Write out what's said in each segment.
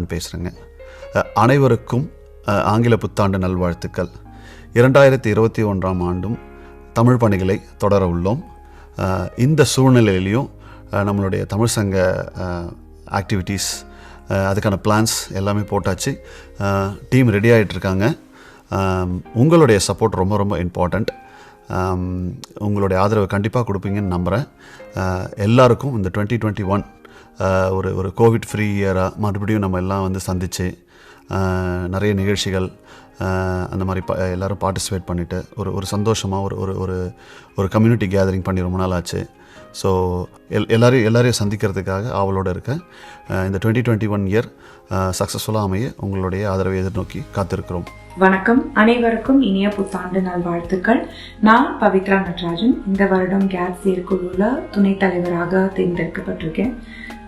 அதன் பேசுகிறேங்க அனைவருக்கும் ஆங்கில புத்தாண்டு நல்வாழ்த்துக்கள். இரண்டாயிரத்தி இருபத்தி ஒன்றாம் ஆண்டும் தமிழ் பணிகளை தொடர உள்ளோம். இந்த சூழ்நிலையிலையும் நம்மளுடைய தமிழ் சங்க ஆக்டிவிட்டீஸ் அதுக்கான பிளான்ஸ் எல்லாமே போட்டாச்சு. டீம் ரெடி ஆகிட்டுருக்காங்க உங்களுடைய சப்போர்ட் ரொம்ப ரொம்ப இம்பார்ட்டண்ட் உங்களுடைய ஆதரவை கண்டிப்பாக கொடுப்பீங்கன்னு நம்புகிறேன் எல்லாருக்கும் இந்த டுவெண்ட்டி டுவெண்ட்டி ஒன் ஒரு ஒரு கோவிட் ஃப்ரீ இயராக மறுபடியும் நம்ம எல்லாம் வந்து சந்தித்து நிறைய நிகழ்ச்சிகள் அந்த மாதிரி ப எல்லோரும் பார்ட்டிசிபேட் பண்ணிவிட்டு ஒரு ஒரு சந்தோஷமாக ஒரு ஒரு ஒரு ஒரு கம்யூனிட்டி கேதரிங் பண்ணி ரொம்ப நாள் ஆச்சு. ஸோ எல் எல்லாரையும் எல்லாரையும் சந்திக்கிறதுக்காக ஆவலோடு இருக்கேன். இந்த டுவெண்ட்டி டுவெண்ட்டி ஒன் இயர் சக்ஸஸ்ஃபுல்லாக அமைய உங்களுடைய ஆதரவை எதிர்நோக்கி காத்திருக்கிறோம். வணக்கம். அனைவருக்கும் இனிய புத்தாண்டு நல்வாழ்த்துக்கள். நான் பவித்ரா நடராஜன். இந்த வருடம் கேட் செயற்குழுல துணைத் தலைவராக தேர்ந்தெடுக்கப்பட்டிருக்கேன்.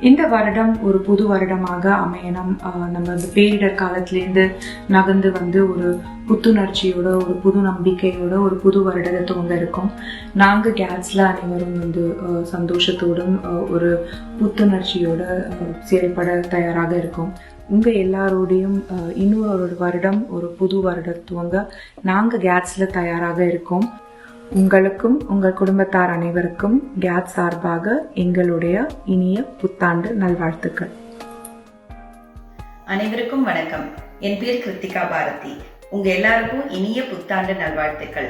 இந்த வருடம் ஒரு புது வருடமாக அமையணும். ஆஹ் நம்ம அந்த பேரிடர் காலத்திலேருந்து நகர்ந்து வந்து ஒரு புத்துணர்ச்சியோட ஒரு புது நம்பிக்கையோட ஒரு புது வருடத்தை துவங்க இருக்கும். நாங்கள் கேட்ஸில் அனைவரும் வந்து ஆஹ் சந்தோஷத்தோடும் ஆஹ் ஒரு புத்துணர்ச்சியோட செயல்பட தயாராக இருக்கோம். உங்க எல்லாரோடையும் அஹ், இன்னொரு வருடம் ஒரு புது வருடம் துவங்க நாங்க கேட்ஸ்ல தயாராக இருக்கோம். உங்களுக்கும் உங்கள் குடும்பத்தார் அனைவருக்கும் கேட் சார்பாக எங்களுடைய இனிய புத்தாண்டு நல்வாழ்த்துக்கள். அனைவருக்கும் வணக்கம். என் பேர் கிருத்திகா பாரதி. உங்க எல்லாருக்கும் இனிய புத்தாண்டு நல்வாழ்த்துக்கள்.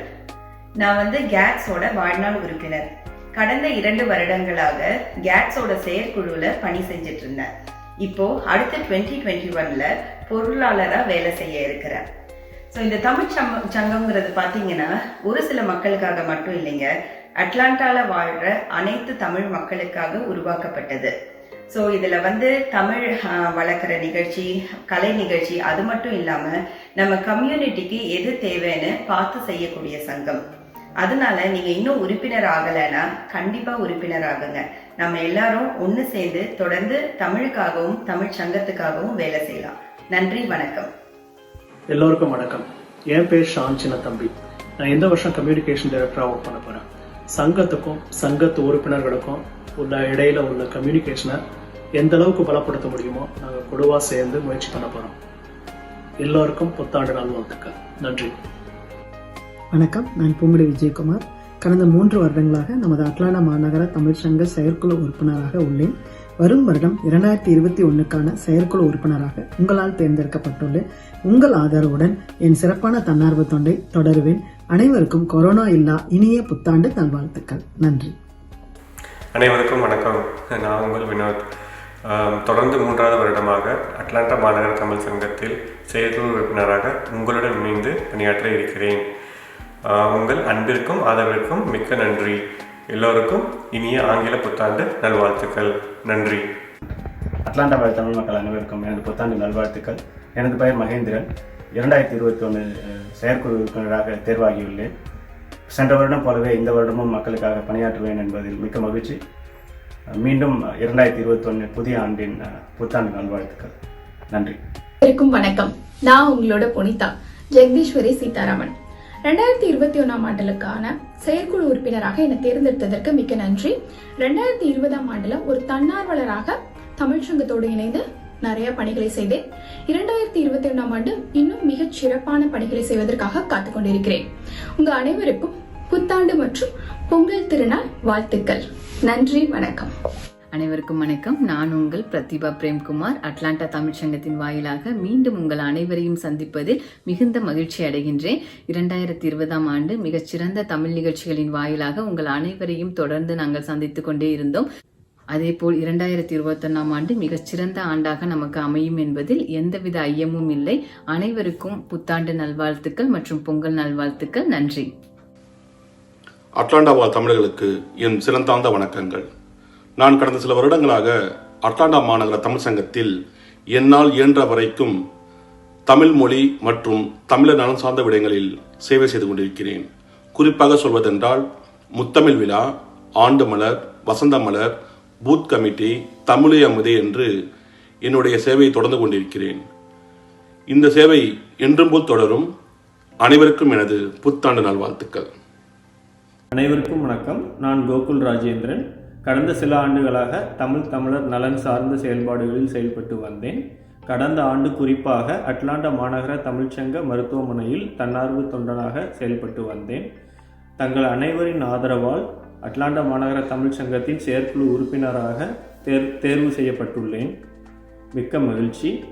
நான் வந்து கேட்ஸோட வாழ்நாள் உறுப்பினர். கடந்த இரண்டு வருடங்களாக கேட்ஸோட செயற்குழுல பணி செஞ்சுட்டு இருந்தேன். இப்போ அடுத்த டுவெண்ட்டி டுவெண்ட்டி ஒன்ல பொருளாளரா வேலை செய்ய இருக்கிறேன். ஸோ இந்த தமிழ் சம் சங்கம்ங்கிறது பார்த்தீங்கன்னா ஒரு சில மக்களுக்காக மட்டும் இல்லைங்க. அட்லாண்டால வாழ்கிற அனைத்து தமிழ் மக்களுக்காக உருவாக்கப்பட்டது. ஸோ இதில் வந்து தமிழ் வளர்க்குற நிகழ்ச்சி கலை நிகழ்ச்சி அது மட்டும் இல்லாமல் நம்ம கம்யூனிட்டிக்கு எது தேவைன்னு பார்த்து செய்யக்கூடிய சங்கம். அதனால நீங்கள் இன்னும் உறுப்பினர் ஆகலைன்னா கண்டிப்பாக உறுப்பினர் ஆகுங்க நம்ம எல்லாரும் ஒன்று சேர்ந்து தொடர்ந்து தமிழுக்காகவும் தமிழ் சங்கத்துக்காகவும் வேலை செய்யலாம். நன்றி வணக்கம். எல்லோருக்கும் வணக்கம். என் பேர் ஷான் சின்ன தம்பி. நான் இந்த வருஷம் கம்யூனிகேஷன் டைரக்டராக ஒர்க் பண்ண போறேன். சங்கத்துக்கும் சங்கத்து உறுப்பினர்களுக்கும் உள்ள இடையில உள்ள கம்யூனிகேஷனை எந்த அளவுக்கு பலப்படுத்த முடியுமோ நாங்கள் குழுவா சேர்ந்து முயற்சி பண்ண போறோம். எல்லோருக்கும் புத்தாண்டு நல்வாழ்த்துக்கள் நன்றி. வணக்கம். நான் பூங்குடி விஜயகுமார். கடந்த மூன்று வருடங்களாக நமது அட்லாண்டா மாநகர தமிழ்ச்சங்க செயற்குழு உறுப்பினராக உள்ளேன். வரும் வருடம் இரண்டாயிரத்தி இருபத்தி ஒன்றுக்கான செயற்குழு உறுப்பினராக உங்களால் தேர்ந்தெடுக்கப்பட்டுள்ளேன் உங்கள் ஆதரவுடன் என் சிறப்பான தன்னார்வ தொண்டை தொடருவேன். அனைவருக்கும் கொரோனா இல்லா இனிய புத்தாண்டு நல்வாழ்த்துக்கள். நன்றி. அனைவருக்கும் வணக்கம். நான் உங்கள் வினோத். தொடர்ந்து மூன்றாவது வருடமாக அட்லாண்டா மாநகர தமிழ் சங்கத்தில் செயற்குழு உறுப்பினராக உங்களுடன் இணைந்து பணியாற்ற இருக்கிறேன். உங்கள் அன்பிற்கும் ஆதரவிற்கும் மிக்க நன்றி. எல்லோருக்கும் இனிய ஆங்கில புத்தாண்டு நல்வாழ்த்துக்கள். நன்றி. அட்லாண்டா வாழ் தமிழ் மக்கள் அனைவருக்கும் எனது புத்தாண்டு நல்வாழ்த்துக்கள். எனது பெயர் மகேந்திரன். இரண்டாயிரத்தி இருபத்தி ஒன்று செயற்குழு உறுப்பினராக தேர்வாகியுள்ளேன். சென்ற வருடம் போலவே இந்த வருடமும் மக்களுக்காக பணியாற்றுவேன் என்பதில் மிக்க மகிழ்ச்சி. மீண்டும் இரண்டாயிரத்தி இருபத்தி ஒன்று புதிய ஆண்டின் புத்தாண்டு நல்வாழ்த்துக்கள். நன்றி. வணக்கம். நான் உங்களோட புனிதா ஜெகதீஸ்வரி சீதாராமன். ரெண்டாயிரத்தி இருபத்தி ஒன்றாம் ஆண்டுகளுக்கான செயற்குழு உறுப்பினராக என்னை தேர்ந்தெடுத்ததற்கு மிக்க நன்றி. ரெண்டாயிரத்தி இருபதாம் ஆண்டுல ஒரு தன்னார்வலராக தமிழ்ச்சங்கத்தோடு இணைந்து நிறைய பணிகளை செய்தேன். இரண்டாயிரத்தி இருபத்தி ஒன்றாம் ஆண்டு இன்னும் மிகச் சிறப்பான பணிகளை செய்வதற்காக காத்துக்கொண்டிருக்கிறேன் உங்க அனைவருக்கும் புத்தாண்டு மற்றும் பொங்கல் திருநாள் வாழ்த்துக்கள். நன்றி வணக்கம். அனைவருக்கும் வணக்கம். நான் உங்கள் பிரதிபா பிரேம்குமார். அட்லாண்டா தமிழ்ச் சங்கத்தின் வாயிலாக மீண்டும் உங்கள் அனைவரையும் சந்திப்பதில் மிகுந்த மகிழ்ச்சி அடைகின்றேன். இரண்டாயிரத்தி இருபதாம் ஆண்டு மிகச்சிறந்த தமிழ் நிகழ்ச்சிகளின் வாயிலாக உங்கள் அனைவரையும் தொடர்ந்து நாங்கள் சந்தித்துக் கொண்டே இருந்தோம். அதேபோல் இரண்டாயிரத்தி இருபத்தொன்னாம் ஆண்டு மிகச்சிறந்த ஆண்டாக நமக்கு அமையும் என்பதில் எந்தவித ஐயமும் இல்லை. அனைவருக்கும் புத்தாண்டு நல்வாழ்த்துக்கள் மற்றும் பொங்கல் நல்வாழ்த்துக்கள். நன்றி. அட்லாண்டா வாழ் தமிழர்களுக்கு என் சிறந்தாந்த வணக்கங்கள். நான் கடந்த சில வருடங்களாக அட்லாண்டா மாநகர தமிழ் சங்கத்தில் என்னால் இயன்ற வரைக்கும் தமிழ் மொழி மற்றும் தமிழர் நலன் சார்ந்த விடயங்களில் சேவை செய்து கொண்டிருக்கிறேன். குறிப்பாக சொல்வதென்றால் முத்தமிழ் விழா ஆண்டு மலர் வசந்த மலர் பூத் கமிட்டி தமிழே அமுதே என்று என்னுடைய சேவையை தொடர்ந்து கொண்டிருக்கிறேன். இந்த சேவை என்றும் போல் தொடரும். அனைவருக்கும் எனது புத்தாண்டு நல்வாழ்த்துக்கள். அனைவருக்கும் வணக்கம். நான் கோகுல் ராஜேந்திரன். கடந்த சில ஆண்டுகளாக தமிழ் தமிழர் நலன் சார்ந்த செயல்பாடுகளில் செயல்பட்டு வந்தேன். கடந்த ஆண்டு குறிப்பாக அட்லாண்டா மாநகர தமிழ்ச்சங்க மருத்துவமனையில் தன்னார்வ தொண்டனாக செயல்பட்டு வந்தேன். தங்கள் அனைவரின் ஆதரவால் அட்லாண்டா மாநகர தமிழ்ச்சங்கத்தின் செயற்குழு உறுப்பினராக தேர் தேர்வு செய்யப்பட்டுள்ளேன். மிக்க மகிழ்ச்சி.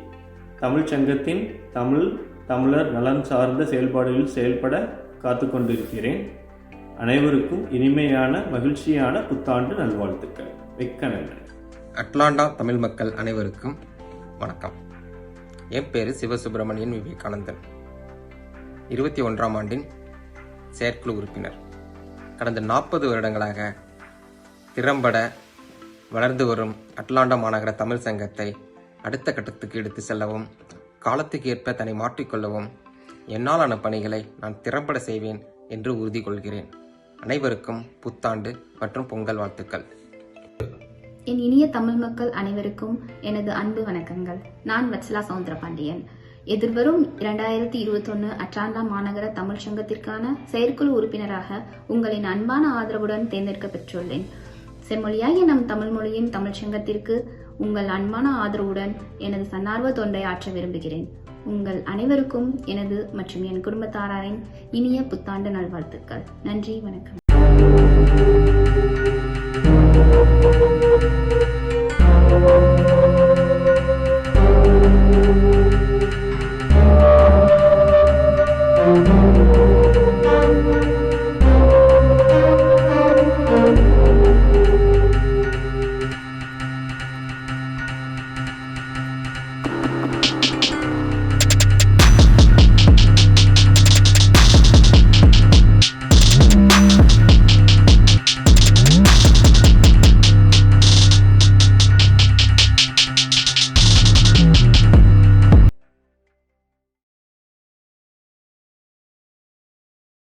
தமிழ்ச்சங்கத்தின் தமிழ் தமிழர் நலன் சார்ந்த செயல்பாடுகளில் செயல்பட காத்து கொண்டிருக்கிறேன் அனைவருக்கும் இனிமையான மகிழ்ச்சியான புத்தாண்டு நல்வாழ்த்துக்கள். மிக்க நன்றி. அட்லாண்டா தமிழ் மக்கள் அனைவருக்கும் வணக்கம். என் பேர் சிவசுப்பிரமணியன் விவேகானந்தன். இருபத்தி ஒன்றாம் ஆண்டின் செயற்குழு உறுப்பினர். கடந்த நாற்பது வருடங்களாக திறம்பட வளர்ந்து வரும் அட்லாண்டா மாநகர தமிழ் சங்கத்தை அடுத்த கட்டத்துக்கு எடுத்து செல்லவும் காலத்துக்கு ஏற்ப தன்னை மாற்றிக்கொள்ளவும் என்னாலான பணிகளை நான் திறம்பட செய்வேன் என்று உறுதி கொள்கிறேன் அனைவருக்கும் புத்தாண்டு மற்றும் பொங்கல் வாழ்த்துக்கள். என் இனிய தமிழ் மக்கள் அனைவருக்கும் எனது அன்பு வணக்கங்கள். நான் வச்சலா சவுந்தர பாண்டியன் எதிர்வரும் இரண்டாயிரத்தி இருபத்தொன்னு அட்லாண்டா மாநகர தமிழ் சங்கத்திற்கான செயற்குழு உறுப்பினராக உங்களின் அன்பான ஆதரவுடன் தேர்ந்தெடுக்கப்பெற்றுள்ளேன் செம்மொழியாகிய நம் தமிழ் மொழியின் தமிழ் சங்கத்திற்கு உங்கள் அன்பான ஆதரவுடன் எனது தன்னார்வ தொண்டை ஆற்ற விரும்புகிறேன். உங்கள் அனைவருக்கும் எனது மற்றும் என் குடும்பத்தாரின் இனிய புத்தாண்டு நல்வாழ்த்துக்கள். நன்றி வணக்கம்.